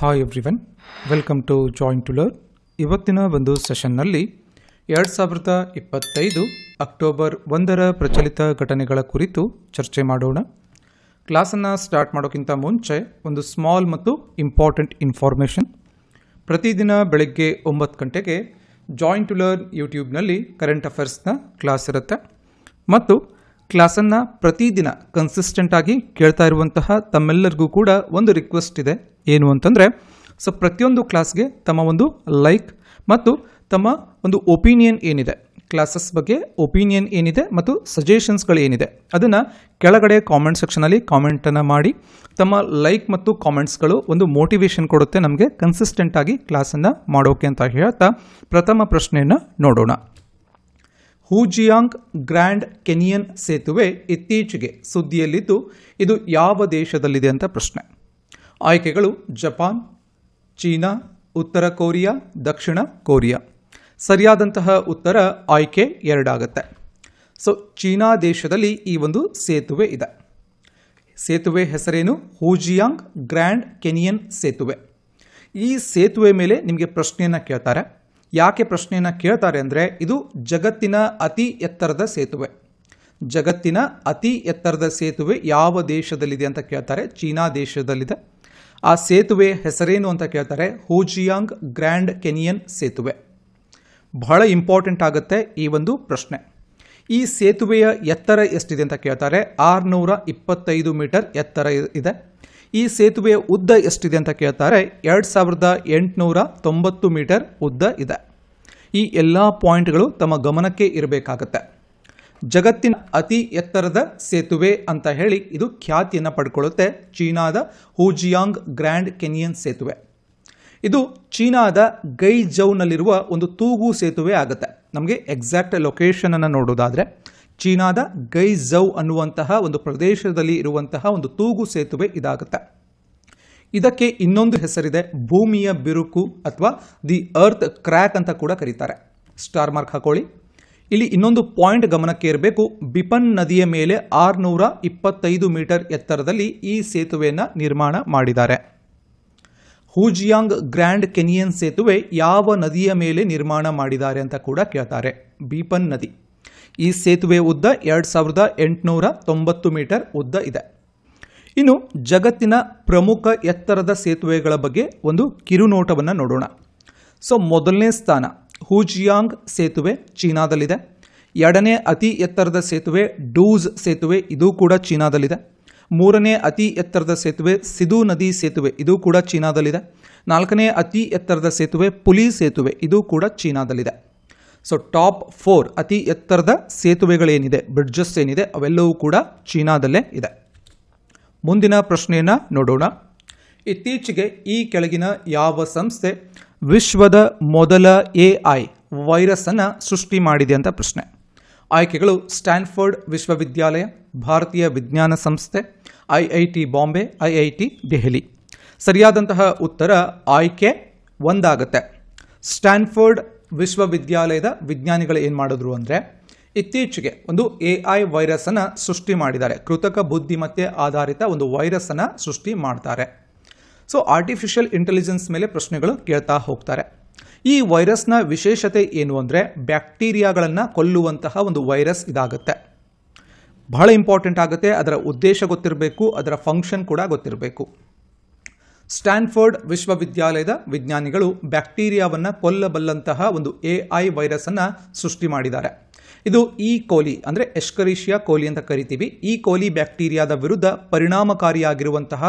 Hi everyone welcome to join to learn ಇವತ್ತಿನ ಒಂದು ಸೆಷನ್ನಲ್ಲಿ ಎರಡು ಸಾವಿರದ ಇಪ್ಪತ್ತೈದು ಅಕ್ಟೋಬರ್ ಒಂದರ ಪ್ರಚಲಿತ ಘಟನೆಗಳ ಕುರಿತು ಚರ್ಚೆ ಮಾಡೋಣ. ಕ್ಲಾಸನ್ನು ಸ್ಟಾರ್ಟ್ ಮಾಡೋಕ್ಕಿಂತ ಮುಂಚೆ ಒಂದು ಸ್ಮಾಲ್ ಮತ್ತು ಇಂಪಾರ್ಟೆಂಟ್ ಇನ್ಫಾರ್ಮೇಷನ್ ಪ್ರತಿದಿನ ಬೆಳಗ್ಗೆ ಒಂಬತ್ತು ಗಂಟೆಗೆ ಜಾಯಿಂಟ್ ಟು ಲರ್ನ್ ಯೂಟ್ಯೂಬ್ನಲ್ಲಿ ಕರೆಂಟ್ ಅಫೇರ್ಸ್ನ ಕ್ಲಾಸ್ ಇರುತ್ತೆ. ಮತ್ತು ಕ್ಲಾಸನ್ನು ಪ್ರತಿದಿನ ಕನ್ಸಿಸ್ಟೆಂಟಾಗಿ ಕೇಳ್ತಾ ಇರುವಂತಹ ತಮ್ಮೆಲ್ಲರಿಗೂ ಕೂಡ ಒಂದು ರಿಕ್ವೆಸ್ಟ್ ಇದೆ. ಏನು ಅಂತಂದರೆ, ಸೊ ಪ್ರತಿಯೊಂದು ಕ್ಲಾಸ್ಗೆ ತಮ್ಮ ಒಂದು ಲೈಕ್ ಮತ್ತು ತಮ್ಮ ಒಂದು ಒಪಿನಿಯನ್ ಏನಿದೆ. ಕ್ಲಾಸಸ್ ಬಗ್ಗೆ ಒಪಿನಿಯನ್ ಏನಿದೆ ಮತ್ತು ಸಜೆಷನ್ಸ್ಗಳು ಏನಿದೆ. ಅದನ್ನು ಕೆಳಗಡೆ ಕಾಮೆಂಟ್ ಸೆಕ್ಷನಲ್ಲಿ ಕಾಮೆಂಟನ್ನು ಮಾಡಿ, ತಮ್ಮ ಲೈಕ್ ಮತ್ತು ಕಾಮೆಂಟ್ಸ್ಗಳು ಒಂದು ಮೋಟಿವೇಶನ್ ಕೊಡುತ್ತೆ ನಮಗೆ ಕನ್ಸಿಸ್ಟೆಂಟಾಗಿ ಕ್ಲಾಸನ್ನು ಮಾಡೋಕೆ ಅಂತ ಹೇಳ್ತಾ ಪ್ರಥಮ ಪ್ರಶ್ನೆಯನ್ನು ನೋಡೋಣ. ಹೂಜಿಯಾಂಗ್ ಗ್ರ್ಯಾಂಡ್ ಕೆನಿಯನ್ ಸೇತುವೆ ಇತ್ತೀಚೆಗೆ ಸುದ್ದಿಯಲ್ಲಿದ್ದು, ಇದು ಯಾವ ದೇಶದಲ್ಲಿದೆ ಅಂತ ಪ್ರಶ್ನೆ. ಆಯ್ಕೆಗಳು ಜಪಾನ್, ಚೀನಾ, ಉತ್ತರ ಕೊರಿಯಾ, ದಕ್ಷಿಣ ಕೊರಿಯಾ. ಸರಿಯಾದಂತಹ ಉತ್ತರ ಆಯ್ಕೆ ಎರಡಾಗುತ್ತೆ. ಸೊ ಚೀನಾ ದೇಶದಲ್ಲಿ ಈ ಒಂದು ಸೇತುವೆ ಇದೆ. ಸೇತುವೆ ಹೆಸರೇನು? ಹೂಜಿಯಾಂಗ್ ಗ್ರ್ಯಾಂಡ್ ಕೆನಿಯನ್ ಸೇತುವೆ. ಈ ಸೇತುವೆ ಮೇಲೆ ನಿಮಗೆ ಪ್ರಶ್ನೆಯನ್ನು ಕೇಳ್ತಾರೆ. ಯಾಕೆ ಪ್ರಶ್ನೆಯನ್ನು ಕೇಳ್ತಾರೆ ಅಂದರೆ, ಇದು ಜಗತ್ತಿನ ಅತಿ ಎತ್ತರದ ಸೇತುವೆ. ಜಗತ್ತಿನ ಅತಿ ಎತ್ತರದ ಸೇತುವೆ ಯಾವ ದೇಶದಲ್ಲಿದೆ ಅಂತ ಕೇಳ್ತಾರೆ? ಚೀನಾ ದೇಶದಲ್ಲಿದೆ. ಆ ಸೇತುವೆ ಹೆಸರೇನು ಅಂತ ಕೇಳ್ತಾರೆ? ಹೂಜಿಯಾಂಗ್ ಗ್ರ್ಯಾಂಡ್ ಕೆನಿಯನ್ ಸೇತುವೆ. ಬಹಳ ಇಂಪಾರ್ಟೆಂಟ್ ಆಗುತ್ತೆ ಈ ಒಂದು ಪ್ರಶ್ನೆ. ಈ ಸೇತುವೆಯ ಎತ್ತರ ಎಷ್ಟಿದೆ ಅಂತ ಕೇಳ್ತಾರೆ? ಆರುನೂರ ಇಪ್ಪತ್ತೈದು ಮೀಟರ್ ಎತ್ತರ ಇದೆ. ಈ ಸೇತುವೆಯ ಉದ್ದ ಎಷ್ಟಿದೆ ಅಂತ ಕೇಳ್ತಾರೆ? ಎರಡು ಸಾವಿರದ ಎಂಟುನೂರ ತೊಂಬತ್ತು ಮೀಟರ್ ಉದ್ದ ಇದೆ. ಈ ಎಲ್ಲ ಪಾಯಿಂಟ್ಗಳು ತಮ್ಮ ಗಮನಕ್ಕೆ ಇರಬೇಕಾಗತ್ತೆ. ಜಗತ್ತಿನ ಅತಿ ಎತ್ತರದ ಸೇತುವೆ ಅಂತ ಹೇಳಿ ಇದು ಖ್ಯಾತಿಯನ್ನು ಪಡ್ಕೊಳ್ಳುತ್ತೆ ಚೀನಾದ ಹೂಜಿಯಾಂಗ್ ಗ್ರ್ಯಾಂಡ್ ಕೆನಿಯನ್ ಸೇತುವೆ. ಇದು ಚೀನಾದ ಗೈಜೌನಲ್ಲಿರುವ ಒಂದು ತೂಗು ಸೇತುವೆ ಆಗುತ್ತೆ. ನಮಗೆ ಎಕ್ಸಾಕ್ಟ್ ಲೊಕೇಶನನ್ನು ನೋಡೋದಾದರೆ ಚೀನಾದ ಗೈಜೌ ಅನ್ನುವಂತಹ ಒಂದು ಪ್ರದೇಶದಲ್ಲಿ ಇರುವಂತಹ ಒಂದು ತೂಗು ಸೇತುವೆ ಇದಾಗುತ್ತೆ. ಇದಕ್ಕೆ ಇನ್ನೊಂದು ಹೆಸರಿದೆ ಭೂಮಿಯ ಬಿರುಕು ಅಥವಾ ದಿ ಅರ್ತ್ ಕ್ರ್ಯಾಕ್ ಅಂತ ಕೂಡ ಕರೀತಾರೆ. ಸ್ಟಾರ್ ಮಾರ್ಕ್ ಹಾಕೊಳ್ಳಿ. ಇಲ್ಲಿ ಇನ್ನೊಂದು ಪಾಯಿಂಟ್ ಗಮನಕ್ಕೆ ಇರಬೇಕು ಬಿಪನ್ ನದಿಯ ಮೇಲೆ ಆರುನೂರ ಇಪ್ಪತ್ತೈದು ಮೀಟರ್ ಎತ್ತರದಲ್ಲಿ ಈ ಸೇತುವೆಯನ್ನು ನಿರ್ಮಾಣ ಮಾಡಿದ್ದಾರೆ. ಹೂಜಿಯಾಂಗ್ ಗ್ರ್ಯಾಂಡ್ ಕೆನಿಯನ್ ಸೇತುವೆ ಯಾವ ನದಿಯ ಮೇಲೆ ನಿರ್ಮಾಣ ಮಾಡಿದ್ದಾರೆ ಅಂತ ಕೂಡ ಕೇಳ್ತಾರೆ. ಬಿಪನ್ ನದಿ. ಈ ಸೇತುವೆ ಉದ್ದ ಎರಡು ಸಾವಿರದ ಎಂಟುನೂರ ತೊಂಬತ್ತು ಮೀಟರ್ ಉದ್ದ ಇದೆ. ಇನ್ನು ಜಗತ್ತಿನ ಪ್ರಮುಖ ಎತ್ತರದ ಸೇತುವೆಗಳ ಬಗ್ಗೆ ಒಂದು ಕಿರುನೋಟವನ್ನು ನೋಡೋಣ. ಸೊ, ಮೊದಲನೇ ಸ್ಥಾನ. ಹೂಜಿಯಾಂಗ್ ಸೇತುವೆ ಚೀನಾದಲ್ಲಿದೆ. ಎರಡನೇ ಅತಿ ಎತ್ತರದ ಸೇತುವೆ ಡೂಸ್ ಸೇತುವೆ, ಇದು ಕೂಡ ಚೀನಾದಲ್ಲಿದೆ. ಮೂರನೇ ಅತಿ ಎತ್ತರದ ಸೇತುವೆ ಸಿಧು ನದಿ ಸೇತುವೆ, ಇದು ಕೂಡ ಚೀನಾದಲ್ಲಿದೆ. ನಾಲ್ಕನೇ ಅತಿ ಎತ್ತರದ ಸೇತುವೆ ಪುಲಿ ಸೇತುವೆ, ಇದು ಕೂಡ ಚೀನಾದಲ್ಲಿದೆ. ಸೊ ಟಾಪ್ ಫೋರ್ ಅತಿ ಎತ್ತರದ ಸೇತುವೆಗಳೇನಿದೆ ಬ್ರಿಡ್ಜಸ್ ಏನಿದೆ, ಅವೆಲ್ಲವೂ ಕೂಡ ಚೀನಾದಲ್ಲೇ ಇದೆ. ಮುಂದಿನ ಪ್ರಶ್ನೆಯನ್ನು ನೋಡೋಣ. ಇತ್ತೀಚೆಗೆ ಈ ಕೆಳಗಿನ ಯಾವ ಸಂಸ್ಥೆ ವಿಶ್ವದ ಮೊದಲ ಎ ಐ ವೈರಸ್ಸನ್ನು ಸೃಷ್ಟಿ ಮಾಡಿದೆ ಅಂತ ಪ್ರಶ್ನೆ. ಆಯ್ಕೆಗಳು ಸ್ಟ್ಯಾನ್ಫೋರ್ಡ್ ವಿಶ್ವವಿದ್ಯಾಲಯ, ಭಾರತೀಯ ವಿಜ್ಞಾನ ಸಂಸ್ಥೆ, I I T Bombay, I I T Delhi. ಸರಿಯಾದಂತಹ ಉತ್ತರ ಆಯ್ಕೆ ಒಂದಾಗುತ್ತೆ. ಸ್ಟ್ಯಾನ್ಫೋರ್ಡ್ ವಿಶ್ವವಿದ್ಯಾಲಯದ ವಿಜ್ಞಾನಿಗಳು ಏನು ಮಾಡಿದ್ರು ಅಂದರೆ, ಇತ್ತೀಚೆಗೆ ಒಂದು ಎ ಐ ವೈರಸ್ಸನ್ನು ಸೃಷ್ಟಿ ಮಾಡಿದ್ದಾರೆ. ಕೃತಕ ಬುದ್ಧಿಮತ್ತೆ ಆಧಾರಿತ ಒಂದು ವೈರಸ್ಸನ್ನು ಸೃಷ್ಟಿ ಮಾಡ್ತಾರೆ. ಸೊ ಆರ್ಟಿಫಿಷಿಯಲ್ ಇಂಟೆಲಿಜೆನ್ಸ್ ಮೇಲೆ ಪ್ರಶ್ನೆಗಳು ಕೇಳ್ತಾ ಹೋಗ್ತಾರೆ. ಈ ವೈರಸ್ನ ವಿಶೇಷತೆ ಏನು ಅಂದರೆ ಬ್ಯಾಕ್ಟೀರಿಯಾಗಳನ್ನು ಕೊಲ್ಲುವಂತಹ ಒಂದು ವೈರಸ್ ಇದಾಗುತ್ತೆ. ಬಹಳ ಇಂಪಾರ್ಟೆಂಟ್ ಆಗುತ್ತೆ, ಅದರ ಉದ್ದೇಶ ಗೊತ್ತಿರಬೇಕು, ಅದರ ಫಂಕ್ಷನ್ ಕೂಡ ಗೊತ್ತಿರಬೇಕು. ಸ್ಟ್ಯಾನ್ಫೋರ್ಡ್ ವಿಶ್ವವಿದ್ಯಾಲಯದ ವಿಜ್ಞಾನಿಗಳು ಬ್ಯಾಕ್ಟೀರಿಯಾವನ್ನು ಕೊಲ್ಲಬಲ್ಲಂತಹ ಒಂದು ಎ ಐ ವೈರಸ್ಸನ್ನು ಸೃಷ್ಟಿ ಮಾಡಿದ್ದಾರೆ. ಇದು ಈ ಕೋಲಿ ಅಂದರೆ ಎಸ್ಕರಿಷಿಯಾ ಕೋಲಿ ಅಂತ ಕರಿತೀವಿ. ಈ ಕೋಲಿ ಬ್ಯಾಕ್ಟೀರಿಯಾದ ವಿರುದ್ಧ ಪರಿಣಾಮಕಾರಿಯಾಗಿರುವಂತಹ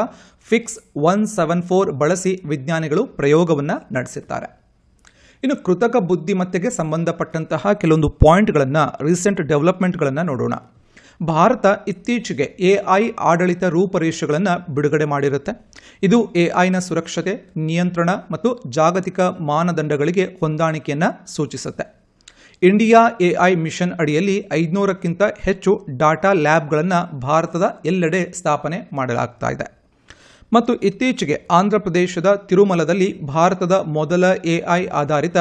phi X one seven four ಬಳಸಿ ವಿಜ್ಞಾನಿಗಳು ಪ್ರಯೋಗವನ್ನು ನಡೆಸಿದ್ದಾರೆ. ಇನ್ನು ಕೃತಕ ಬುದ್ಧಿಮತ್ತೆಗೆ ಸಂಬಂಧಪಟ್ಟಂತಹ ಕೆಲವೊಂದು ಪಾಯಿಂಟ್ಗಳನ್ನು ರೀಸೆಂಟ್ ಡೆವಲಪ್ಮೆಂಟ್ಗಳನ್ನು ನೋಡೋಣ. ಭಾರತ ಇತ್ತೀಚೆಗೆ ಎ ಐ ಆಡಳಿತ ರೂಪರೇಷೆಗಳನ್ನು ಬಿಡುಗಡೆ ಮಾಡಿರುತ್ತೆ. ಇದು ಎ ಐನ ಸುರಕ್ಷತೆ, ನಿಯಂತ್ರಣ ಮತ್ತು ಜಾಗತಿಕ ಮಾನದಂಡಗಳಿಗೆ ಹೊಂದಾಣಿಕೆಯನ್ನು ಸೂಚಿಸುತ್ತೆ. ಇಂಡಿಯಾ ಎ ಐ ಮಿಷನ್ ಅಡಿಯಲ್ಲಿ ಐದುನೂರಕ್ಕಿಂತ ಹೆಚ್ಚು ಡಾಟಾ ಲ್ಯಾಬ್ಗಳನ್ನು ಭಾರತದ ಎಲ್ಲೆಡೆ ಸ್ಥಾಪನೆ ಮಾಡಲಾಗ್ತಾ ಇದೆ. ಮತ್ತು ಇತ್ತೀಚೆಗೆ ಆಂಧ್ರ ಪ್ರದೇಶದ ತಿರುಮಲದಲ್ಲಿ ಭಾರತದ ಮೊದಲ ಎ ಐ ಆಧಾರಿತ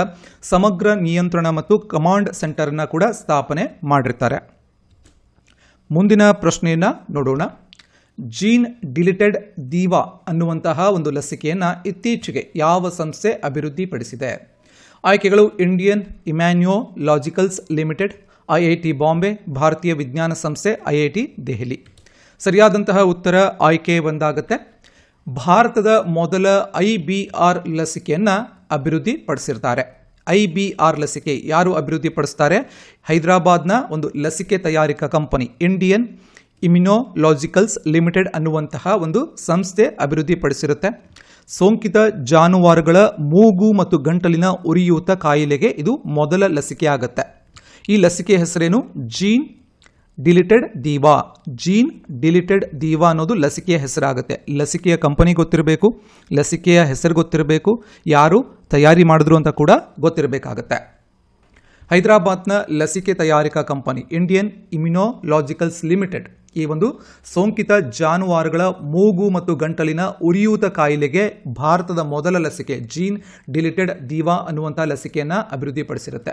ಸಮಗ್ರ ನಿಯಂತ್ರಣ ಮತ್ತು ಕಮಾಂಡ್ ಸೆಂಟರ್ನ ಕೂಡ ಸ್ಥಾಪನೆ ಮಾಡಿರ್ತಾರೆ. ಮುಂದಿನ ಪ್ರಶ್ನೆಯನ್ನು ನೋಡೋಣ. ಜೀನ್ ಡಿಲಿಟೆಡ್ ದೀವಾ ಅನ್ನುವಂತಹ ಒಂದು ಲಸಿಕೆಯನ್ನು ಇತ್ತೀಚೆಗೆ ಯಾವ ಸಂಸ್ಥೆ ಅಭಿವೃದ್ಧಿಪಡಿಸಿದೆ? ಆಯ್ಕೆಗಳು Indian immunologicals limited IIT Bombay, ಭಾರತೀಯ ವಿಜ್ಞಾನ ಸಂಸ್ಥೆ ಐಐಟಿ ದೆಹಲಿ. ಸರಿಯಾದಂತಹ ಉತ್ತರ ಆಯ್ಕೆ ಒಂದಾಗತ್ತೆ. ಭಾರತದ ಮೊದಲ ಐ ಬಿ ಆರ್ ಲಸಿಕೆಯನ್ನು ಅಭಿವೃದ್ಧಿಪಡಿಸಿರ್ತಾರೆ. ಐ ಬಿ ಆರ್ ಲಸಿಕೆ ಯಾರು ಅಭಿವೃದ್ಧಿಪಡಿಸ್ತಾರೆ? ಹೈದರಾಬಾದ್ನ ಒಂದು ಲಸಿಕೆ ತಯಾರಿಕಾ ಕಂಪನಿ, ಇಂಡಿಯನ್ ಇಮ್ಯುನೋಲಾಜಿಕಲ್ಸ್ ಲಿಮಿಟೆಡ್ ಅನ್ನುವಂತಹ ಒಂದು ಸಂಸ್ಥೆ ಅಭಿವೃದ್ಧಿಪಡಿಸಿರುತ್ತೆ. ಸೋಂಕಿತ ಜಾನುವಾರುಗಳ ಮೂಗು ಮತ್ತು ಗಂಟಲಿನ ಉರಿಯೂತ ಕಾಯಿಲೆಗೆ ಇದು ಮೊದಲ ಲಸಿಕೆ ಆಗುತ್ತೆ. ಈ ಲಸಿಕೆ ಹೆಸರೇನು? Gene deleted DIVA. Gene deleted DIVA ಅನ್ನೋದು ಲಸಿಕೆಯ ಹೆಸರಾಗುತ್ತೆ. ಲಸಿಕೆಯ ಕಂಪನಿ ಗೊತ್ತಿರಬೇಕು, ಲಸಿಕೆಯ ಹೆಸರು ಗೊತ್ತಿರಬೇಕು. ಯಾರು? ತಯಾರಿ ಮಾಡಿದ್ರು ಅಂತ ಕೂಡ ಗೊತ್ತಿರಬೇಕಾಗತ್ತೆ. ಹೈದರಾಬಾದ್ನ ಲಸಿಕೆ ತಯಾರಿಕಾ ಕಂಪನಿ ಇಂಡಿಯನ್ ಇಮ್ಯುನೋಲಾಜಿಕಲ್ಸ್ ಲಿಮಿಟೆಡ್ ಈ ಒಂದು ಸೋಂಕಿತ ಜಾನುವಾರುಗಳ ಮೂಗು ಮತ್ತು ಗಂಟಲಿನ ಉರಿಯೂತ ಕಾಯಿಲೆಗೆ ಭಾರತದ ಮೊದಲ ಲಸಿಕೆ, ಜೀನ್ ಡಿಲಿಟೆಡ್ ದೀವಾ ಅನ್ನುವಂಥ ಲಸಿಕೆಯನ್ನು ಅಭಿವೃದ್ಧಿಪಡಿಸಿರುತ್ತೆ.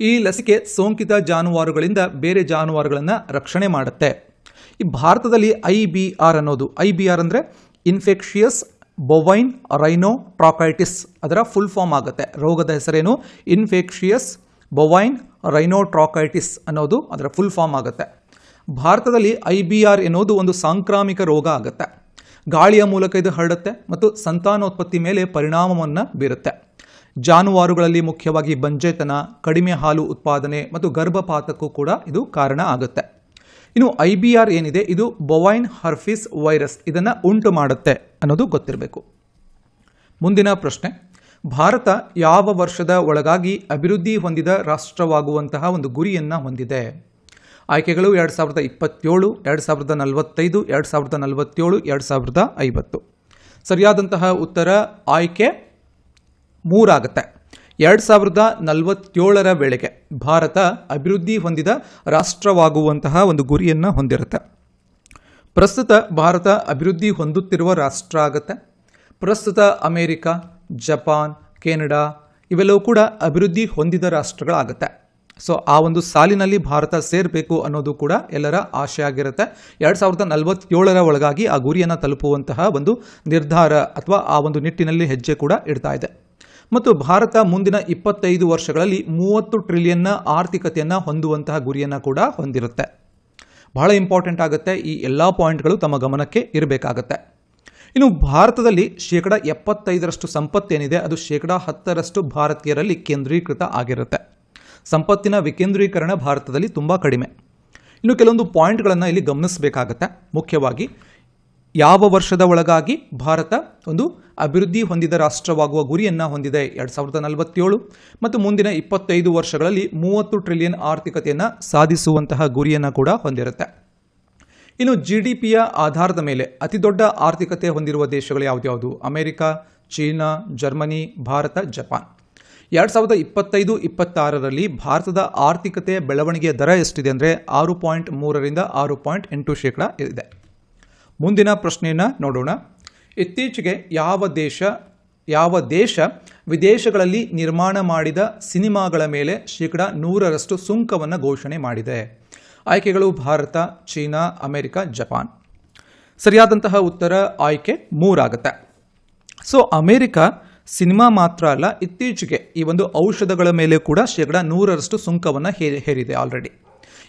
ಈ ಲಸಿಕೆ ಸೋಂಕಿತ ಜಾನುವಾರುಗಳಿಂದ ಬೇರೆ ಜಾನುವಾರುಗಳನ್ನು ರಕ್ಷಣೆ ಮಾಡುತ್ತೆ. ಈ ಭಾರತದಲ್ಲಿ ಐ ಬಿ ಆರ್ ಅನ್ನೋದು, ಐ ಬಿ ಆರ್ ಅಂದರೆ ಇನ್ಫೆಕ್ಷಿಯಸ್ ಬೊವೈನ್ ರೈನೋ ಟ್ರಾಕೈಟಿಸ್ ಅದರ ಫುಲ್ ಫಾರ್ಮ್ ಆಗುತ್ತೆ. ರೋಗದ ಹೆಸರೇನು? ಇನ್ಫೆಕ್ಷಿಯಸ್ ಬೊವೈನ್ ರೈನೋಟ್ರಾಕೈಟಿಸ್ ಅನ್ನೋದು ಅದರ ಫುಲ್ ಫಾರ್ಮ್ ಆಗುತ್ತೆ. ಭಾರತದಲ್ಲಿ ಐ ಬಿ ಆರ್ ಎನ್ನುವುದು ಒಂದು ಸಾಂಕ್ರಾಮಿಕ ರೋಗ ಆಗುತ್ತೆ. ಗಾಳಿಯ ಮೂಲಕ ಇದು ಹರಡುತ್ತೆ ಮತ್ತು ಸಂತಾನೋತ್ಪತ್ತಿ ಮೇಲೆ ಪರಿಣಾಮವನ್ನು ಬೀರುತ್ತೆ. ಜಾನುವಾರುಗಳಲ್ಲಿ ಮುಖ್ಯವಾಗಿ ಬಂಜೆತನ, ಕಡಿಮೆ ಹಾಲು ಉತ್ಪಾದನೆ ಮತ್ತು ಗರ್ಭಪಾತಕ್ಕೂ ಕೂಡ ಇದು ಕಾರಣ ಆಗುತ್ತೆ. ಇನ್ನು ಐ ಬಿ ಆರ್ ಏನಿದೆ? ಇದು ಬೊವೈನ್ ಹರ್ಫಿಸ್ ವೈರಸ್ ಇದನ್ನು ಉಂಟು ಮಾಡುತ್ತೆ ಅನ್ನೋದು ಗೊತ್ತಿರಬೇಕು. ಮುಂದಿನ ಪ್ರಶ್ನೆ. ಭಾರತ ಯಾವ ವರ್ಷದ ಒಳಗಾಗಿ ಅಭಿವೃದ್ಧಿ ಹೊಂದಿದ ರಾಷ್ಟ್ರವಾಗುವಂತಹ ಒಂದು ಗುರಿಯನ್ನು ಹೊಂದಿದೆ? ಆಯ್ಕೆಗಳು ಎರಡು ಸಾವಿರದ ಇಪ್ಪತ್ತೇಳು, ಎರಡು ಸಾವಿರದ ನಲವತ್ತೈದು, ಎರಡು ಸಾವಿರದ ನಲವತ್ತೇಳು, ಎರಡು ಸಾವಿರದ ಐವತ್ತು. ಸರಿಯಾದಂತಹ ಉತ್ತರ ಆಯ್ಕೆ ಮೂರಾಗುತ್ತೆ. ಎರಡು ಸಾವಿರದ ನಲವತ್ತೇಳರ ವೇಳೆಗೆ ಭಾರತ ಅಭಿವೃದ್ಧಿ ಹೊಂದಿದ ರಾಷ್ಟ್ರವಾಗುವಂತಹ ಒಂದು ಗುರಿಯನ್ನು ಹೊಂದಿರುತ್ತೆ. ಪ್ರಸ್ತುತ ಭಾರತ ಅಭಿವೃದ್ಧಿ ಹೊಂದುತ್ತಿರುವ ರಾಷ್ಟ್ರ ಆಗುತ್ತೆ. ಪ್ರಸ್ತುತ ಅಮೇರಿಕ, ಜಪಾನ್, ಕೆನಡಾ ಇವೆಲ್ಲವೂ ಕೂಡ ಅಭಿವೃದ್ಧಿ ಹೊಂದಿದ ರಾಷ್ಟ್ರಗಳಾಗುತ್ತೆ. ಸೊ ಆ ಒಂದು ಸಾಲಿನಲ್ಲಿ ಭಾರತ ಸೇರಬೇಕು ಅನ್ನೋದು ಕೂಡ ಎಲ್ಲರ ಆಶೆ ಆಗಿರುತ್ತೆ. ಎರಡು ಸಾವಿರದ ನಲವತ್ತೇಳರ ಒಳಗಾಗಿ ಆ ಗುರಿಯನ್ನು ತಲುಪುವಂತಹ ಒಂದು ನಿರ್ಧಾರ ಅಥವಾ ಆ ಒಂದು ನಿಟ್ಟಿನಲ್ಲಿ ಹೆಜ್ಜೆ ಕೂಡ ಇಡ್ತಾ ಇದೆ. ಮತ್ತು ಭಾರತ ಮುಂದಿನ ಇಪ್ಪತ್ತೈದು ವರ್ಷಗಳಲ್ಲಿ ಮೂವತ್ತು ಟ್ರಿಲಿಯನ್ನ ಆರ್ಥಿಕತೆಯನ್ನು ಹೊಂದುವಂತಹ ಗುರಿಯನ್ನು ಕೂಡ ಹೊಂದಿರುತ್ತೆ. ಬಹಳ ಇಂಪಾರ್ಟೆಂಟ್ ಆಗುತ್ತೆ ಈ ಎಲ್ಲ ಪಾಯಿಂಟ್ಗಳು ತಮ್ಮ ಗಮನಕ್ಕೆ ಇರಬೇಕಾಗತ್ತೆ. ಇನ್ನು ಭಾರತದಲ್ಲಿ ಶೇಕಡ ಎಪ್ಪತ್ತೈದರಷ್ಟು ಸಂಪತ್ತೇನಿದೆ ಅದು ಶೇಕಡ ಹತ್ತರಷ್ಟು ಭಾರತೀಯರಲ್ಲಿ ಕೇಂದ್ರೀಕೃತ ಆಗಿರುತ್ತೆ. ಸಂಪತ್ತಿನ ವಿಕೇಂದ್ರೀಕರಣ ಭಾರತದಲ್ಲಿ ತುಂಬ ಕಡಿಮೆ. ಇನ್ನು ಕೆಲವೊಂದು ಪಾಯಿಂಟ್ಗಳನ್ನು ಇಲ್ಲಿ ಗಮನಿಸಬೇಕಾಗತ್ತೆ. ಮುಖ್ಯವಾಗಿ ಯಾವ ವರ್ಷದ ಒಳಗಾಗಿ ಭಾರತ ಒಂದು ಅಭಿವೃದ್ಧಿ ಹೊಂದಿದ ರಾಷ್ಟ್ರವಾಗುವ ಗುರಿಯನ್ನು ಹೊಂದಿದೆ? ಎರಡು ಸಾವಿರದ ನಲವತ್ತೇಳು ಮತ್ತು ಮುಂದಿನ ಇಪ್ಪತ್ತೈದು ವರ್ಷಗಳಲ್ಲಿ ಮೂವತ್ತು ಟ್ರಿಲಿಯನ್ ಆರ್ಥಿಕತೆಯನ್ನು ಸಾಧಿಸುವಂತಹ ಗುರಿಯನ್ನು ಕೂಡ ಹೊಂದಿರುತ್ತೆ. ಇನ್ನು ಜಿ ಡಿ ಪಿಯ ಆಧಾರದ ಮೇಲೆ ಅತಿದೊಡ್ಡ ಆರ್ಥಿಕತೆ ಹೊಂದಿರುವ ದೇಶಗಳು ಯಾವುದ್ಯಾವುದು America, China, Germany, Bharat, Japan. ಎರಡು ಸಾವಿರದ ಇಪ್ಪತ್ತೈದು ಇಪ್ಪತ್ತಾರರಲ್ಲಿ ಭಾರತದ ಆರ್ಥಿಕತೆಯ ಬೆಳವಣಿಗೆಯ ದರ ಎಷ್ಟಿದೆ ಅಂದರೆ ಆರು ಪಾಯಿಂಟ್ ಮೂರರಿಂದ ಆರು ಪಾಯಿಂಟ್ ಎಂಟು ಶೇಕಡ ಇದೆ. ಮುಂದಿನ ಪ್ರಶ್ನೆಯನ್ನು ನೋಡೋಣ. ಇತ್ತೀಚೆಗೆ ಯಾವ ದೇಶ ಯಾವ ದೇಶ ವಿದೇಶಗಳಲ್ಲಿ ನಿರ್ಮಾಣ ಮಾಡಿದ ಸಿನಿಮಾಗಳ ಮೇಲೆ ಶೇಕಡ ನೂರರಷ್ಟು ಸುಂಕವನ್ನು ಘೋಷಣೆ ಮಾಡಿದೆ. ಆಯ್ಕೆಗಳು ಭಾರತ, ಚೀನಾ, ಅಮೆರಿಕ, ಜಪಾನ್. ಸರಿಯಾದಂತಹ ಉತ್ತರ ಆಯ್ಕೆ ಮೂರಾಗುತ್ತೆ. ಸೊ, ಅಮೆರಿಕ ಸಿನಿಮಾ ಮಾತ್ರ ಅಲ್ಲ, ಇತ್ತೀಚೆಗೆ ಈ ಒಂದು ಔಷಧಗಳ ಮೇಲೆ ಕೂಡ ಶೇಕಡ ನೂರರಷ್ಟು ಸುಂಕವನ್ನು ಹೇರಿದೆ ಆಲ್ರೆಡಿ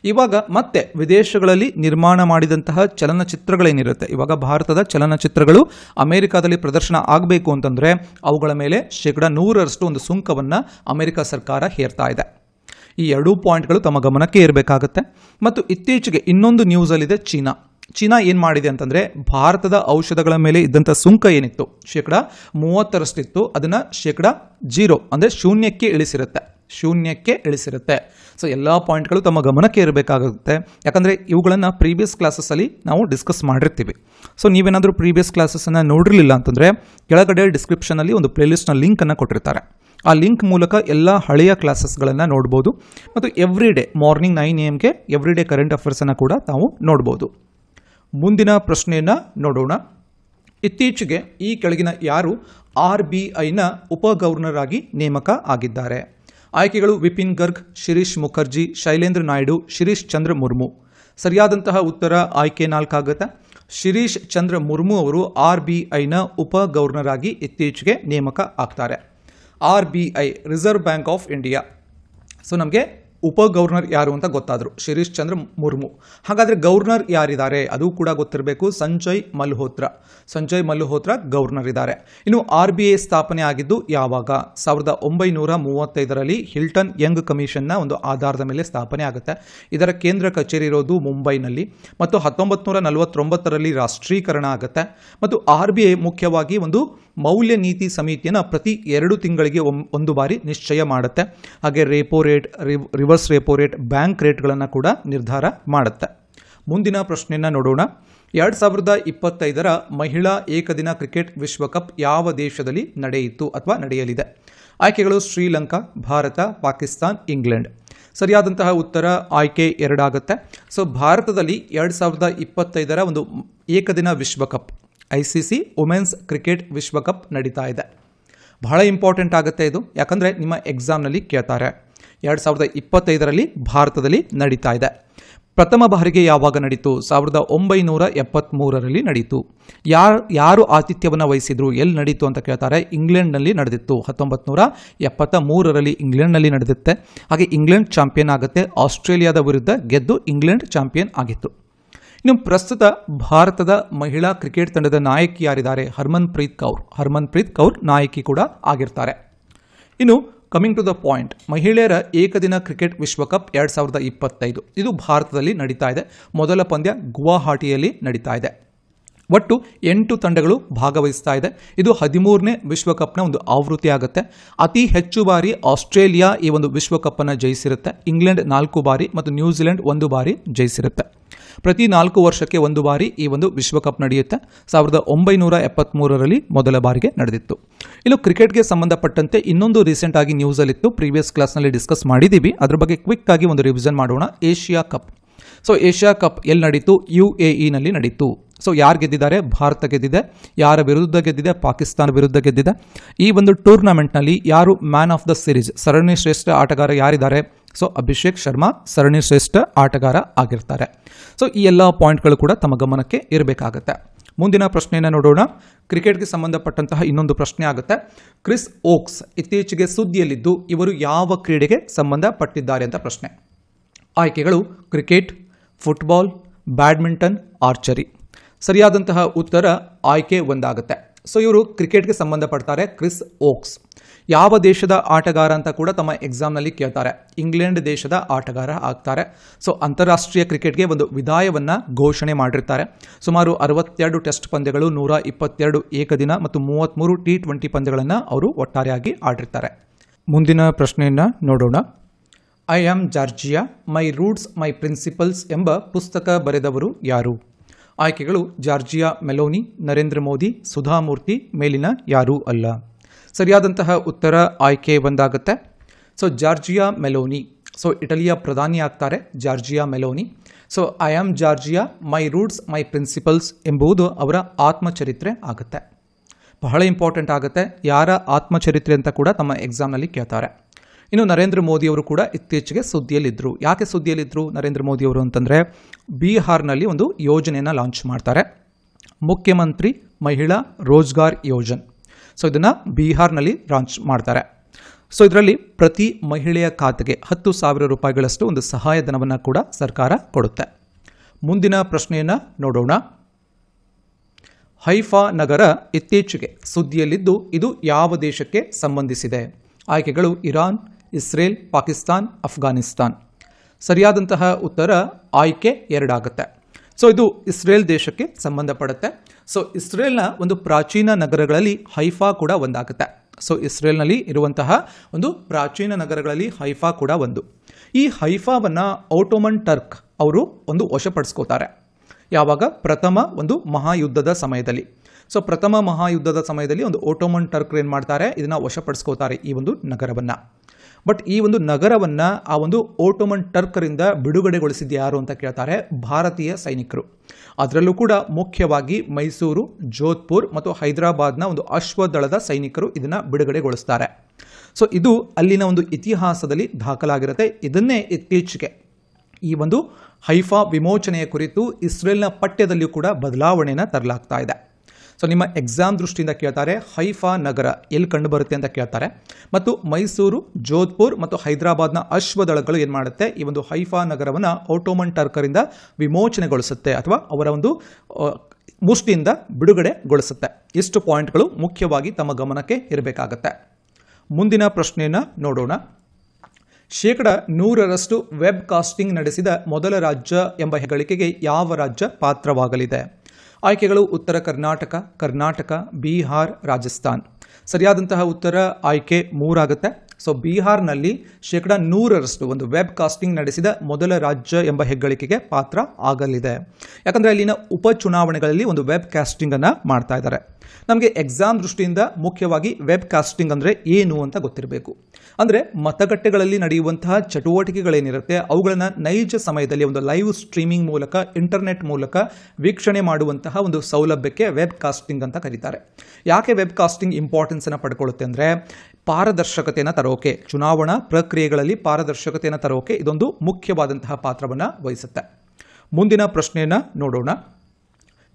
ಇವಾಗ ಮತ್ತೆ ವಿದೇಶಗಳಲ್ಲಿ ನಿರ್ಮಾಣ ಮಾಡಿದಂತಹ ಚಲನಚಿತ್ರಗಳೇನಿರುತ್ತೆ? ಇವಾಗ ಭಾರತದ ಚಲನಚಿತ್ರಗಳು ಅಮೆರಿಕಾದಲ್ಲಿ ಪ್ರದರ್ಶನ ಆಗಬೇಕು ಅಂತಂದರೆ ಅವುಗಳ ಮೇಲೆ ಶೇಕಡ ನೂರರಷ್ಟು ಒಂದು ಸುಂಕವನ್ನು ಅಮೆರಿಕ ಸರ್ಕಾರ ಹೇರ್ತಾ ಇದೆ. ಈ ಎರಡೂ ಪಾಯಿಂಟ್ಗಳು ತಮ್ಮ ಗಮನಕ್ಕೆ ಇರಬೇಕಾಗತ್ತೆ ಮತ್ತು ಇತ್ತೀಚೆಗೆ ಇನ್ನೊಂದು ನ್ಯೂಸಲ್ಲಿದೆ ಚೀನಾ. ಚೀನಾ ಏನು ಮಾಡಿದೆ ಅಂತಂದರೆ ಭಾರತದ ಔಷಧಗಳ ಮೇಲೆ ಇದ್ದಂಥ ಸುಂಕ ಏನಿತ್ತು? ಶೇಕಡ ಮೂವತ್ತರಷ್ಟಿತ್ತು. ಅದನ್ನು ಶೇಕಡ ಜೀರೋ, ಅಂದರೆ ಶೂನ್ಯಕ್ಕೆ ಇಳಿಸಿರುತ್ತೆ. ಶೂನ್ಯಕ್ಕೆ ಇಳಿಸಿರುತ್ತೆ. ಸೊ ಎಲ್ಲ ಪಾಯಿಂಟ್ಗಳು ತಮ್ಮ ಗಮನಕ್ಕೆ ಇರಬೇಕಾಗುತ್ತೆ. ಯಾಕಂದರೆ ಇವುಗಳನ್ನು ಪ್ರೀವಿಯಸ್ ಕ್ಲಾಸಸ್ಸಲ್ಲಿ ನಾವು ಡಿಸ್ಕಸ್ ಮಾಡಿರ್ತೀವಿ. ಸೊ ನೀವೇನಾದರೂ ಪ್ರೀವಿಯಸ್ ಕ್ಲಾಸಸ್ಸನ್ನು ನೋಡಿರಲಿಲ್ಲ ಅಂತಂದರೆ ಕೆಳಗಡೆ ಡಿಸ್ಕ್ರಿಪ್ಷನಲ್ಲಿ ಒಂದು ಪ್ಲೇಲಿಸ್ಟ್ನ ಲಿಂಕನ್ನು ಕೊಟ್ಟಿರ್ತಾರೆ. ಆ ಲಿಂಕ್ ಮೂಲಕ ಎಲ್ಲ ಹಳೆಯ ಕ್ಲಾಸಸ್ಗಳನ್ನು ನೋಡ್ಬೋದು. ಮತ್ತು every day morning nine A ಎಮ್ಗೆ every day current ಅಫೇರ್ಸನ್ನು ಕೂಡ ನಾವು ನೋಡ್ಬೋದು. ಮುಂದಿನ ಪ್ರಶ್ನೆಯನ್ನು ನೋಡೋಣ. ಇತ್ತೀಚೆಗೆ ಈ ಕೆಳಗಿನ ಯಾರು ಆರ್ ಬಿ ಐನ ಉಪ ಗವರ್ನರ್ ಆಗಿ ನೇಮಕ ಆಗಿದ್ದಾರೆ? ಆಯ್ಕೆಗಳು ವಿಪಿನ್ ಗರ್ಗ್, ಶಿರೀಶ್ ಮುಖರ್ಜಿ, ಶೈಲೇಂದ್ರ ನಾಯ್ಡು, ಶಿರೀಶ್ ಚಂದ್ರ ಮುರ್ಮು. ಸರಿಯಾದಂತಹ ಉತ್ತರ ಆಯ್ಕೆ ನಾಲ್ಕಾಗತ. ಶಿರೀಶ್ ಚಂದ್ರ ಮುರ್ಮು ಅವರು ಆರ್ ಬಿ ಐನ ಉಪ ಗವರ್ನರ್ ಆಗಿ ಇತ್ತೀಚೆಗೆ ನೇಮಕ ಆಗ್ತಾರೆ. R B I reserve bank of India. So, ನಮಗೆ ಉಪ ಗವರ್ನರ್ ಯಾರು ಅಂತ ಗೊತ್ತಾದರು. ಶಿರೀಶ್ ಚಂದ್ರ ಮುರ್ಮು. ಹಾಗಾದರೆ ಗವರ್ನರ್ ಯಾರಿದ್ದಾರೆ? ಅದು ಕೂಡ ಗೊತ್ತಿರಬೇಕು. ಸಂಜಯ್ ಮಲ್ಹೋತ್ರಾ. ಸಂಜಯ್ ಮಲ್ಹೋತ್ರಾ ಗವರ್ನರ್ ಇದ್ದಾರೆ. ಇನ್ನು ಆರ್ ಬಿ ಐ ಸ್ಥಾಪನೆ ಆಗಿದ್ದು ಯಾವಾಗ? ಸಾವಿರದ ಒಂಬೈನೂರ ಮೂವತ್ತೈದರಲ್ಲಿ ಹಿಲ್ಟನ್ ಯಂಗ್ ಕಮಿಷನ್ನ ಒಂದು ಆಧಾರದ ಮೇಲೆ ಸ್ಥಾಪನೆ ಆಗುತ್ತೆ. ಇದರ ಕೇಂದ್ರ ಕಚೇರಿ ಇರೋದು ಮುಂಬೈನಲ್ಲಿ. ಮತ್ತು ಹತ್ತೊಂಬತ್ತು ನೂರ ನಲವತ್ತೊಂಬತ್ತರಲ್ಲಿ ರಾಷ್ಟ್ರೀಕರಣ ಆಗುತ್ತೆ. ಮತ್ತು ಆರ್ ಬಿ ಐ ಮುಖ್ಯವಾಗಿ ಒಂದು ಮೌಲ್ಯ ನೀತಿ ಸಮಿತಿಯನ್ನು ಪ್ರತಿ ಎರಡು ತಿಂಗಳಿಗೆ ಒಂದು ಬಾರಿ ನಿಶ್ಚಯ ಮಾಡುತ್ತೆ. ಹಾಗೆ repo rate rev- reverse repo rate bank ರೇಟ್ಗಳನ್ನು ಕೂಡ ನಿರ್ಧಾರ ಮಾಡುತ್ತೆ. ಮುಂದಿನ ಪ್ರಶ್ನೆಯನ್ನು ನೋಡೋಣ. ಎರಡು ಸಾವಿರದ ಇಪ್ಪತ್ತೈದರ ಮಹಿಳಾ ಏಕದಿನ ಕ್ರಿಕೆಟ್ ವಿಶ್ವಕಪ್ ಯಾವ ದೇಶದಲ್ಲಿ ನಡೆಯಿತು ಅಥವಾ ನಡೆಯಲಿದೆ? ಆಯ್ಕೆಗಳು ಶ್ರೀಲಂಕಾ, ಭಾರತ, ಪಾಕಿಸ್ತಾನ್, ಇಂಗ್ಲೆಂಡ್. ಸರಿಯಾದಂತಹ ಉತ್ತರ ಆಯ್ಕೆ ಎರಡಾಗುತ್ತೆ. ಸೊ, ಭಾರತದಲ್ಲಿ ಎರಡು ಸಾವಿರದ ಇಪ್ಪತ್ತೈದರ ಒಂದು ಏಕದಿನ ವಿಶ್ವಕಪ್ I C C women's cricket ವಿಶ್ವಕಪ್ ನಡೀತಾ ಇದೆ. ಬಹಳ ಇಂಪಾರ್ಟೆಂಟ್ ಆಗುತ್ತೆ ಇದು. ಯಾಕಂದರೆ ನಿಮ್ಮ ಎಕ್ಸಾಮ್ನಲ್ಲಿ ಕೇಳ್ತಾರೆ. ಎರಡು ಸಾವಿರದ ಇಪ್ಪತ್ತೈದರಲ್ಲಿ ಭಾರತದಲ್ಲಿ ನಡೀತಾ ಇದೆ. ಪ್ರಥಮ ಬಾರಿಗೆ ಯಾವಾಗ ನಡೀತು? ಸಾವಿರದ ಒಂಬೈನೂರ ಎಪ್ಪತ್ತ್ಮೂರರಲ್ಲಿ ನಡೀತು. ಯಾರು ಯಾರು ಆತಿಥ್ಯವನ್ನು ವಹಿಸಿದ್ರು? ಎಲ್ಲಿ ನಡೀತು ಅಂತ ಕೇಳ್ತಾರೆ. ಇಂಗ್ಲೆಂಡ್ನಲ್ಲಿ ನಡೆದಿತ್ತು. ಹತ್ತೊಂಬತ್ತು ನೂರ ಎಪ್ಪತ್ತ ಮೂರರಲ್ಲಿ ಇಂಗ್ಲೆಂಡ್ನಲ್ಲಿ ನಡೆದಿತ್ತೆ. ಹಾಗೆ ಇಂಗ್ಲೆಂಡ್ ಚಾಂಪಿಯನ್ ಆಗುತ್ತೆ. ಆಸ್ಟ್ರೇಲಿಯಾದ ವಿರುದ್ಧ ಗೆದ್ದು ಇಂಗ್ಲೆಂಡ್ ಚಾಂಪಿಯನ್ ಆಗಿತ್ತು. ಇನ್ನು ಪ್ರಸ್ತುತ ಭಾರತದ ಮಹಿಳಾ ಕ್ರಿಕೆಟ್ ತಂಡದ ನಾಯಕಿ ಯಾರಿದ್ದಾರೆ? ಹರ್ಮನ್ ಪ್ರೀತ್ ಕೌರ್. ಹರ್ಮನ್ ಪ್ರೀತ್ ಕೌರ್ ನಾಯಕಿ ಕೂಡ ಆಗಿರ್ತಾರೆ. ಇನ್ನು ಕಮಿಂಗ್ ಟು ದ ಪಾಯಿಂಟ್ ಮಹಿಳೆಯರ ಏಕದಿನ ಕ್ರಿಕೆಟ್ ವಿಶ್ವಕಪ್ ಎರಡು ಸಾವಿರದ ಇಪ್ಪತ್ತೈದು. ಇದು ಭಾರತದಲ್ಲಿ ನಡೀತಾ ಇದೆ. ಮೊದಲ ಪಂದ್ಯ ಗುವಾಹಟಿಯಲ್ಲಿ ನಡೀತಾ ಇದೆ. ಒಟ್ಟು ಎಂಟು ತಂಡಗಳು ಭಾಗವಹಿಸ್ತಾ ಇದೆ. ಇದು ಹದಿಮೂರನೇ ವಿಶ್ವಕಪ್ನ ಒಂದು ಆವೃತ್ತಿ ಆಗುತ್ತೆ. ಅತಿ ಹೆಚ್ಚು ಬಾರಿ ಆಸ್ಟ್ರೇಲಿಯಾ ಈ ಒಂದು ವಿಶ್ವಕಪ್ಪನ್ನು ಜಯಿಸಿರುತ್ತೆ. ಇಂಗ್ಲೆಂಡ್ ನಾಲ್ಕು ಬಾರಿ ಮತ್ತು ನ್ಯೂಜಿಲೆಂಡ್ ಒಂದು ಬಾರಿ ಜಯಿಸಿರುತ್ತೆ. ಪ್ರತಿ ನಾಲ್ಕು ವರ್ಷಕ್ಕೆ ಒಂದು ಬಾರಿ ಈ ಒಂದು ವಿಶ್ವಕಪ್ ನಡೆಯುತ್ತೆ. ಸಾವಿರದ ಒಂಬೈನೂರ ಎಪ್ಪತ್ತ್ಮೂರರಲ್ಲಿ ಮೊದಲ ಬಾರಿಗೆ ನಡೆದಿತ್ತು. ಇನ್ನು ಕ್ರಿಕೆಟ್ಗೆ ಸಂಬಂಧಪಟ್ಟಂತೆ ಇನ್ನೊಂದು ರೀಸೆಂಟ್ ಆಗಿ ನ್ಯೂಸಲ್ಲಿತ್ತು. ಪ್ರೀವಿಯಸ್ ಕ್ಲಾಸ್ನಲ್ಲಿ ಡಿಸ್ಕಸ್ ಮಾಡಿದ್ದೀವಿ. ಅದರ ಬಗ್ಗೆ ಕ್ವಿಕ್ ಆಗಿ ಒಂದು ರಿವಿಷನ್ ಮಾಡೋಣ. Asia cup. So, Asia cup ಎಲ್ಲಿ ನಡೀತು? ಯು ಎ ಇನಲ್ಲಿ ನಡೀತು. ಸೊ, ಯಾರು ಗೆದ್ದಿದ್ದಾರೆ? ಭಾರತ ಗೆದ್ದಿದೆ. ಯಾರ ವಿರುದ್ಧ ಗೆದ್ದಿದೆ? ಪಾಕಿಸ್ತಾನ ವಿರುದ್ಧ ಗೆದ್ದಿದೆ. ಈ ಒಂದು ಟೂರ್ನಮೆಂಟ್ನಲ್ಲಿ ಯಾರು ಮ್ಯಾನ್ ಆಫ್ ದ ಸಿರೀಸ್, ಸರಣಿ ಶ್ರೇಷ್ಠ ಆಟಗಾರ ಯಾರಿದ್ದಾರೆ? ಸೊ ಅಭಿಷೇಕ್ ಶರ್ಮಾ ಸರಣಿ ಶ್ರೇಷ್ಠ ಆಟಗಾರ ಆಗಿರ್ತಾರೆ. ಸೊ ಈ ಎಲ್ಲ ಪಾಯಿಂಟ್ಗಳು ಕೂಡ ತಮ್ಮ ಗಮನಕ್ಕೆ ಇರಬೇಕಾಗತ್ತೆ. ಮುಂದಿನ ಪ್ರಶ್ನೆಯನ್ನು ನೋಡೋಣ. ಕ್ರಿಕೆಟ್ಗೆ ಸಂಬಂಧಪಟ್ಟಂತಹ ಇನ್ನೊಂದು ಪ್ರಶ್ನೆ ಆಗುತ್ತೆ. ಕ್ರಿಸ್ ಓಕ್ಸ್ ಇತ್ತೀಚೆಗೆ ಸುದ್ದಿಯಲ್ಲಿದ್ದು ಇವರು ಯಾವ ಕ್ರೀಡೆಗೆ ಸಂಬಂಧಪಟ್ಟಿದ್ದಾರೆ ಅಂತ ಪ್ರಶ್ನೆ. ಆಯ್ಕೆಗಳು ಕ್ರಿಕೆಟ್ ಫುಟ್ಬಾಲ್ ಬ್ಯಾಡ್ಮಿಂಟನ್ ಆರ್ಚರಿ ಸರಿಯಾದಂತಹ ಉತ್ತರ ಆಯ್ಕೆ ಒಂದಾಗುತ್ತೆ. ಸೊ ಇವರು ಕ್ರಿಕೆಟ್ಗೆ ಸಂಬಂಧಪಡ್ತಾರೆ ಕ್ರಿಸ್ ಓಕ್ಸ್ ಯಾವ ದೇಶದ ಆಟಗಾರ ಅಂತ ಕೂಡ ತಮ್ಮ ಎಕ್ಸಾಮ್ನಲ್ಲಿ ಕೇಳ್ತಾರೆ. ಇಂಗ್ಲೆಂಡ್ ದೇಶದ ಆಟಗಾರ ಆಗ್ತಾರೆ. ಸೊ ಅಂತಾರಾಷ್ಟ್ರೀಯ ಕ್ರಿಕೆಟ್ಗೆ ಒಂದು ವಿದಾಯವನ್ನು ಘೋಷಣೆ ಮಾಡಿರ್ತಾರೆ. ಸುಮಾರು ಅರವತ್ತೆರಡು ಟೆಸ್ಟ್ ಪಂದ್ಯಗಳು, ನೂರ ಇಪ್ಪತ್ತೆರಡು ಏಕದಿನ ಮತ್ತು ಮೂವತ್ತ್ಮೂರು ಟಿ ಟ್ವೆಂಟಿ ಪಂದ್ಯಗಳನ್ನು ಅವರು ಒಟ್ಟಾರೆಯಾಗಿ ಆಡಿರ್ತಾರೆ. ಮುಂದಿನ ಪ್ರಶ್ನೆಯನ್ನು ನೋಡೋಣ. I am Giorgia my roots my principles ಎಂಬ ಪುಸ್ತಕ ಬರೆದವರು ಯಾರು? ಆಯ್ಕೆಗಳು, ಜಾರ್ಜಿಯಾ ಮೆಲೋನಿ, ನರೇಂದ್ರ ಮೋದಿ ಸುಧಾಮೂರ್ತಿ ಮೇಲಿನ ಯಾರೂ ಅಲ್ಲ. ಸರಿಯಾದಂತಹ ಉತ್ತರ ಆಯ್ಕೆ ಒಂದಾಗುತ್ತೆ ಸೊ ಜಾರ್ಜಿಯಾ ಮೆಲೋನಿ. ಸೊ ಇಟಲಿಯ ಪ್ರಧಾನಿ ಆಗ್ತಾರೆ Giorgia Meloni. So I am Giorgia my roots my principles ಎಂಬುದು ಅವರ ಆತ್ಮಚರಿತ್ರೆ ಆಗುತ್ತೆ. ಬಹಳ ಇಂಪಾರ್ಟೆಂಟ್ ಆಗುತ್ತೆ ಯಾರ ಆತ್ಮಚರಿತ್ರೆ ಅಂತ ಕೂಡ ತಮ್ಮ ಎಕ್ಸಾಮ್ನಲ್ಲಿ ಕೇಳ್ತಾರೆ. ಇನ್ನು ನರೇಂದ್ರ ಮೋದಿಯವರು ಕೂಡ ಇತ್ತೀಚೆಗೆ ಸುದ್ದಿಯಲ್ಲಿದ್ದರು ಯಾಕೆ ಸುದ್ದಿಯಲ್ಲಿದ್ದರು ನರೇಂದ್ರ ಮೋದಿಯವರು ಅಂತಂದರೆ, ಬಿಹಾರ್ನಲ್ಲಿ ಒಂದು ಯೋಜನೆಯನ್ನು ಲಾಂಚ್ ಮಾಡ್ತಾರೆ. ಮುಖ್ಯಮಂತ್ರಿ ಮಹಿಳಾ ರೋಜ್ಗಾರ್ ಯೋಜನ್. ಸೊ ಇದನ್ನು ಬಿಹಾರ್ನಲ್ಲಿ ಲಾಂಚ್ ಮಾಡ್ತಾರೆ. ಸೊ ಇದರಲ್ಲಿ ಪ್ರತಿ ಮಹಿಳೆಯ ಖಾತೆಗೆ ಹತ್ತು ಸಾವಿರ ರೂಪಾಯಿಗಳಷ್ಟು ಒಂದು ಸಹಾಯಧನವನ್ನು ಕೂಡ ಸರ್ಕಾರ ಕೊಡುತ್ತೆ. ಮುಂದಿನ ಪ್ರಶ್ನೆಯನ್ನು ನೋಡೋಣ. ಹೈಫಾ ನಗರ ಇತ್ತೀಚೆಗೆ ಸುದ್ದಿಯಲ್ಲಿದ್ದು ಇದು ಯಾವ ದೇಶಕ್ಕೆ ಸಂಬಂಧಿಸಿದೆ? ಆಯ್ಕೆಗಳು ಇರಾನ್, ಇಸ್ರೇಲ್, ಪಾಕಿಸ್ತಾನ್, ಅಫ್ಘಾನಿಸ್ತಾನ್. ಸರಿಯಾದಂತಹ ಉತ್ತರ ಆಯ್ಕೆ ಎರಡಾಗುತ್ತೆ. ಸೊ ಇದು ಇಸ್ರೇಲ್ ದೇಶಕ್ಕೆ ಸಂಬಂಧಪಡುತ್ತೆ. ಸೊ ಇಸ್ರೇಲ್ನ ಒಂದು ಪ್ರಾಚೀನ ನಗರಗಳಲ್ಲಿ ಹೈಫಾ ಕೂಡ ಒಂದಾಗುತ್ತೆ. ಸೊ ಇಸ್ರೇಲ್ನಲ್ಲಿ ಇರುವಂತಹ ಒಂದು ಪ್ರಾಚೀನ ನಗರಗಳಲ್ಲಿ ಹೈಫಾ ಕೂಡ ಒಂದು. ಈ ಹೈಫಾವನ್ನು ಔಟೋಮನ್ ಟರ್ಕ್ ಅವರು ಒಂದು ವಶಪಡಿಸ್ಕೋತಾರೆ. ಯಾವಾಗ? ಪ್ರಥಮ ಒಂದು ಮಹಾಯುದ್ಧದ ಸಮಯದಲ್ಲಿ. ಸೊ ಪ್ರಥಮ ಮಹಾಯುದ್ಧದ ಸಮಯದಲ್ಲಿ ಒಂದು ಓಟೋಮನ್ ಟರ್ಕ್ ಏನು ಮಾಡ್ತಾರೆ ಇದನ್ನು ವಶಪಡಿಸ್ಕೋತಾರೆ ಈ ಒಂದು ನಗರವನ್ನು. ಬಟ್ ಈ ಒಂದು ನಗರವನ್ನು ಆ ಒಂದು ಓಟೋಮನ್ ಟರ್ಕರಿಂದ ಬಿಡುಗಡೆಗೊಳಿಸಿದ್ದು ಯಾರು ಅಂತ ಕೇಳ್ತಾರೆ ಭಾರತೀಯ ಸೈನಿಕರು. ಅದರಲ್ಲೂ ಕೂಡ ಮುಖ್ಯವಾಗಿ ಮೈಸೂರು, ಜೋಧ್ಪುರ್ ಮತ್ತು ಹೈದರಾಬಾದ್ನ ಒಂದು ಅಶ್ವದಳದ ಸೈನಿಕರು ಇದನ್ನು ಬಿಡುಗಡೆಗೊಳಿಸ್ತಾರೆ. ಸೊ ಇದು ಅಲ್ಲಿನ ಒಂದು ಇತಿಹಾಸದಲ್ಲಿ ದಾಖಲಾಗಿರುತ್ತೆ. ಇದನ್ನೇ ಇತ್ತೀಚೆಗೆ ಈ ಒಂದು ಹೈಫಾ ವಿಮೋಚನೆಯ ಕುರಿತು ಇಸ್ರೇಲ್ನ ಪಠ್ಯದಲ್ಲಿಯೂ ಕೂಡ ಬದಲಾವಣೆಯನ್ನು ತರಲಾಗ್ತಾ ಇದೆ. ಸೊ ನಿಮ್ಮ ಎಕ್ಸಾಮ್ ದೃಷ್ಟಿಯಿಂದ ಕೇಳ್ತಾರೆ, ಹೈಫಾ ನಗರ ಎಲ್ಲಿ ಕಂಡು ಬರುತ್ತೆ ಅಂತ ಕೇಳ್ತಾರೆ. ಮತ್ತು ಮೈಸೂರು, ಜೋಧ್ಪುರ್ ಮತ್ತು ಹೈದರಾಬಾದ್ನ ಅಶ್ವದಳಗಳು ಏನು ಮಾಡುತ್ತೆ? ಈ ಒಂದು ಹೈಫಾ ನಗರವನ್ನು ಓಟೋಮನ್ ಟರ್ಕರಿಂದ ವಿಮೋಚನೆಗೊಳಿಸುತ್ತೆ ಅಥವಾ ಅವರ ಒಂದು ಮುಷ್ಟಿಯಿಂದ ಬಿಡುಗಡೆಗೊಳಿಸುತ್ತೆ. ಇಷ್ಟು ಪಾಯಿಂಟ್ಗಳು ಮುಖ್ಯವಾಗಿ ತಮ್ಮ ಗಮನಕ್ಕೆ ಇರಬೇಕಾಗತ್ತೆ. ಮುಂದಿನ ಪ್ರಶ್ನೆಯನ್ನು ನೋಡೋಣ. ಶೇಕಡ ನೂರರಷ್ಟು ವೆಬ್ ಕಾಸ್ಟಿಂಗ್ ನಡೆಸಿದ ಮೊದಲ ರಾಜ್ಯ ಎಂಬ ಹೆಗಳಿಕೆಗೆ ಯಾವ ರಾಜ್ಯ ಪಾತ್ರವಾಗಲಿದೆ? ಆಯ್ಕೆಗಳು ಉತ್ತರ ಕರ್ನಾಟಕ ಕರ್ನಾಟಕ, ಬಿಹಾರ್, ರಾಜಸ್ಥಾನ್. ಸರಿಯಾದಂತಹ ಉತ್ತರ ಆಯ್ಕೆ ಮೂರಾಗುತ್ತೆ. ಸೊ ಬಿಹಾರ್ನಲ್ಲಿ ಶೇಕಡ ನೂರರಷ್ಟು ಒಂದು ವೆಬ್ ಕಾಸ್ಟಿಂಗ್ ನಡೆಸಿದ ಮೊದಲ ರಾಜ್ಯ ಎಂಬ ಹೆಗ್ಗಳಿಕೆಗೆ ಪಾತ್ರ ಆಗಲಿದೆ. ಯಾಕಂದರೆ ಅಲ್ಲಿನ ಉಪಚುನಾವಣೆಗಳಲ್ಲಿ ಒಂದು ವೆಬ್ ಕಾಸ್ಟಿಂಗನ್ನು ಮಾಡ್ತಾ ಇದ್ದಾರೆ ನಮಗೆ ಎಕ್ಸಾಮ್ ದೃಷ್ಟಿಯಿಂದ ಮುಖ್ಯವಾಗಿ ವೆಬ್ ಕಾಸ್ಟಿಂಗ್ ಅಂದರೆ ಏನು ಅಂತ ಗೊತ್ತಿರಬೇಕು. ಅಂದರೆ ಮತಗಟ್ಟೆಗಳಲ್ಲಿ ನಡೆಯುವಂತಹ ಚಟುವಟಿಕೆಗಳೇನಿರುತ್ತೆ, ಅವುಗಳನ್ನು ನೈಜ ಸಮಯದಲ್ಲಿ ಒಂದು ಲೈವ್ ಸ್ಟ್ರೀಮಿಂಗ್ ಮೂಲಕ ಇಂಟರ್ನೆಟ್ ಮೂಲಕ ವೀಕ್ಷಣೆ ಮಾಡುವಂತಹ ಒಂದು ಸೌಲಭ್ಯಕ್ಕೆ ವೆಬ್ ಕಾಸ್ಟಿಂಗ್ ಅಂತ ಕರೀತಾರೆ. ಯಾಕೆ ವೆಬ್ ಕಾಸ್ಟಿಂಗ್ ಇಂಪಾರ್ಟೆನ್ಸನ್ನು ಪಡ್ಕೊಳ್ಳುತ್ತೆ ಅಂದರೆ, ಪಾರದರ್ಶಕತೆಯನ್ನು ತರೋಕೆ, ಚುನಾವಣಾ ಪ್ರಕ್ರಿಯೆಗಳಲ್ಲಿ ಪಾರದರ್ಶಕತೆಯನ್ನು ತರೋಕೆ ಇದೊಂದು ಮುಖ್ಯವಾದಂತಹ ಪಾತ್ರವನ್ನು ವಹಿಸುತ್ತೆ. ಮುಂದಿನ ಪ್ರಶ್ನೆಯನ್ನು ನೋಡೋಣ.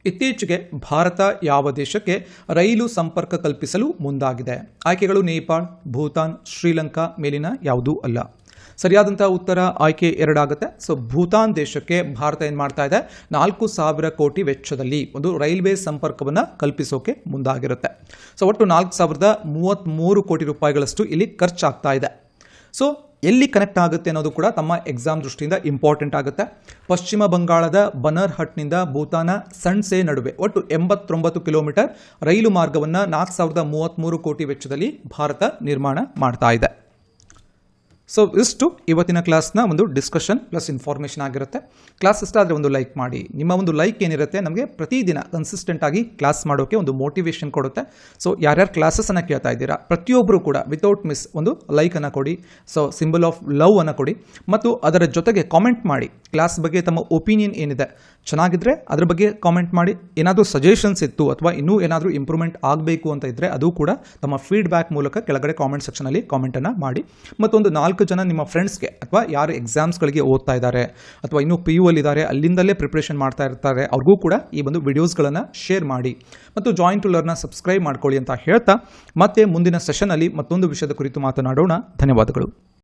ಇತ್ತೀಚೆಗೆ ಭಾರತ ಯಾವ ದೇಶಕ್ಕೆ ರೈಲು ಸಂಪರ್ಕ ಕಲ್ಪಿಸಲು ಮುಂದಾಗಿದೆ? ಆಯ್ಕೆಗಳು ನೇಪಾಳ್, ಭೂತಾನ್, ಶ್ರೀಲಂಕಾ ಮೇಲಿನ ಯಾವುದೂ ಅಲ್ಲ. ಸರಿಯಾದಂಥ ಉತ್ತರ ಆಯ್ಕೆ ಎರಡಾಗುತ್ತೆ. ಸೊ, ಭೂತಾನ್ ದೇಶಕ್ಕೆ ಭಾರತ ಏನು ಮಾಡ್ತಾ ಇದೆ? ನಾಲ್ಕು ಸಾವಿರ ಕೋಟಿ ವೆಚ್ಚದಲ್ಲಿ ಒಂದು ರೈಲ್ವೆ ಸಂಪರ್ಕವನ್ನು ಕಲ್ಪಿಸೋಕೆ ಮುಂದಾಗಿರುತ್ತೆ. ಸೊ, ಒಟ್ಟು ನಾಲ್ಕು ಸಾವಿರದ ಮೂವತ್ತ್ಮೂರು ಕೋಟಿ ರೂಪಾಯಿಗಳಷ್ಟು ಇಲ್ಲಿ ಖರ್ಚಾಗ್ತಾ ಇದೆ. ಸೊ ಎಲ್ಲಿ ಕನೆಕ್ಟ್ ಆಗುತ್ತೆ ಅನ್ನೋದು ಕೂಡ ತಮ್ಮ ಎಕ್ಸಾಮ್ ದೃಷ್ಟಿಯಿಂದ ಇಂಪಾರ್ಟೆಂಟ್ ಆಗುತ್ತೆ. ಪಶ್ಚಿಮ ಬಂಗಾಳದ ಬನರ್ಹಟ್ನಿಂದ ಭೂತಾನ ಸಣ್ಸೆ ನಡುವೆ, ಒಟ್ಟು ಎಂಬತ್ತೊಂಬತ್ತು ಕಿಲೋಮೀಟರ್ ರೈಲು ಮಾರ್ಗವನ್ನು ನಾಲ್ಕು ಸಾವಿರದ ಮೂವತ್ತ್ಮೂರು ಕೋಟಿ ವೆಚ್ಚದಲ್ಲಿ ಭಾರತ ನಿರ್ಮಾಣ ಮಾಡ್ತಾ ಇದೆ. ಸೊ ಇಷ್ಟು ಇವತ್ತಿನ ಕ್ಲಾಸ್ನ ಒಂದು ಡಿಸ್ಕಷನ್ ಪ್ಲಸ್ ಇನ್ಫಾರ್ಮೇಷನ್ ಆಗಿರುತ್ತೆ. ಕ್ಲಾಸ್ ಇಷ್ಟ ಆದರೆ ಒಂದು ಲೈಕ್ ಮಾಡಿ. ನಿಮ್ಮ ಒಂದು ಲೈಕ್ ಏನಿರುತ್ತೆ, ನಮಗೆ ಪ್ರತಿದಿನ ಕನ್ಸಿಸ್ಟೆಂಟ್ ಆಗಿ ಕ್ಲಾಸ್ ಮಾಡೋಕ್ಕೆ ಒಂದು ಮೋಟಿವೇಶನ್ ಕೊಡುತ್ತೆ. ಸೊ ಯಾರ್ಯಾರು ಕ್ಲಾಸಸನ್ನು ಕೇಳ್ತಾ ಇದ್ದೀರಾ ಪ್ರತಿಯೊಬ್ಬರು ಕೂಡ ವಿತೌಟ್ ಮಿಸ್ ಒಂದು ಲೈಕನ್ನು ಕೊಡಿ. ಸೊ ಸಿಂಬಲ್ ಆಫ್ ಲವ್ ಅನ್ನು ಕೊಡಿ. ಮತ್ತು ಅದರ ಜೊತೆಗೆ ಕಾಮೆಂಟ್ ಮಾಡಿ. ಕ್ಲಾಸ್ ಬಗ್ಗೆ ತಮ್ಮ ಒಪಿನಿಯನ್ ಏನಿದೆ ಚೆನ್ನಾಗಿದ್ದರೆ ಅದ್ರ ಬಗ್ಗೆ ಕಾಮೆಂಟ್ ಮಾಡಿ. ಏನಾದರೂ ಸಜೆಷನ್ಸ್ ಇತ್ತು ಅಥವಾ ಇನ್ನೂ ಏನಾದರೂ ಇಂಪ್ರೂವ್ಮೆಂಟ್ ಆಗಬೇಕು ಅಂತ ಇದ್ದರೆ ಅದು ಕೂಡ ತಮ್ಮ ಫೀಡ್ಬ್ಯಾಕ್ ಮೂಲಕ ಕೆಳಗಡೆ ಕಾಮೆಂಟ್ ಸೆಕ್ಷನಲ್ಲಿ ಕಾಮೆಂಟನ್ನು ಮಾಡಿ. ಮತ್ತೊಂದು ನಾಲ್ಕು ಜನ ನಿಮ್ಮ ಫ್ರೆಂಡ್ಸ್ಗೆ ಅಥವಾ ಯಾರು ಎಕ್ಸಾಮ್ಸ್ಗಳಿಗೆ ಓದ್ತಾ ಇದ್ದಾರೆ ಅಥವಾ ಇನ್ನೂ ಪಿ ಯು ಅಲ್ಲಿದ್ದಾರೆ ಅಲ್ಲಿಂದಲೇ ಪ್ರಿಪ್ರೇಷನ್ ಮಾಡ್ತಾ ಇರ್ತಾರೆ, ಅವ್ರಿಗೂ ಕೂಡ ಈ ಒಂದು ವಿಡಿಯೋಸ್ಗಳನ್ನು ಶೇರ್ ಮಾಡಿ. ಮತ್ತು ಜಾಯಿಂಟ್ ಟು ಲರ್ನ ಸಬ್ಸ್ಕ್ರೈಬ್ ಮಾಡ್ಕೊಳ್ಳಿ ಅಂತ ಹೇಳ್ತಾ ಮತ್ತೆ ಮುಂದಿನ ಸೆಷನಲ್ಲಿ ಮತ್ತೊಂದು ವಿಷಯದ ಕುರಿತು ಮಾತನಾಡೋಣ. ಧನ್ಯವಾದಗಳು.